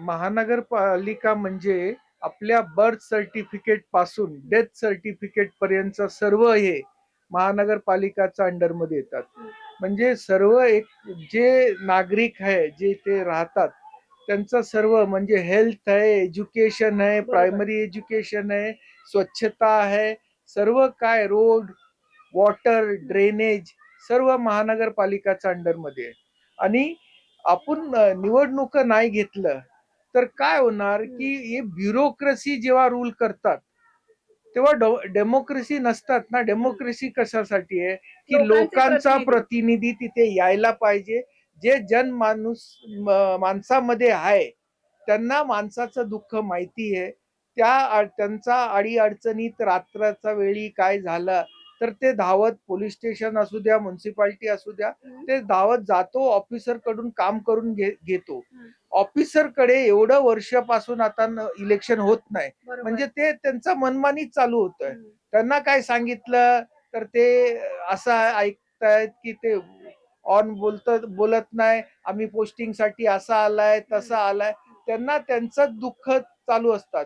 महानगरपालिका म्हणजे आपल्या बर्थ सर्टिफिकेटपासून डेथ सर्टिफिकेट पर्यंत सर्व हे महानगरपालिकाच्या अंडरमध्ये येतात म्हणजे सर्व एक जे नागरिक आहे जे ते राहतात त्यांचं सर्व म्हणजे हेल्थ आहे एज्युकेशन आहे. प्रायमरी एज्युकेशन आहे स्वच्छता आहे सर्व काय रोड वॉटर ड्रेनेज सर्व महानगरपालिकाच्या अंडरमध्ये आहे आणि आपण निवडणूक नाही घेतलं तर काय होणार की हे ब्युरोक्रेसी जेव्हा रूल करतात तेव्हा डेमोक्रेसी नसतात ना. डेमोक्रेसी कशासाठी आहे? की लोकांचे प्रतिनिधी. तिथे यायला पाहिजे. जे जनमाणूस म- माणसामध्ये आहे त्यांना माणसाचं दुःख माहिती आहे. त्या त्यांचा अडी अडचणीत रात्राच्या वेळी काय झालं? तर ते धावत पोलीस स्टेशन असू द्या म्युन्सिपाल्टी असू द्या ते धावत जातो ऑफिसरकडून काम करून घेतो. ऑफिसरकडे एवढं वर्षापासून आता इलेक्शन होत नाही. म्हणजे ते त्यांचा मनमानीच चालू होत आहे हम्म. त्यांना काय सांगितलं तर ते असं ऐकतायत की ते ऑन बोलत बोलत नाही आम्ही पोस्टिंगसाठी असा आलाय तसा आलाय. त्यांना त्यांचं दुःख चालू असतात.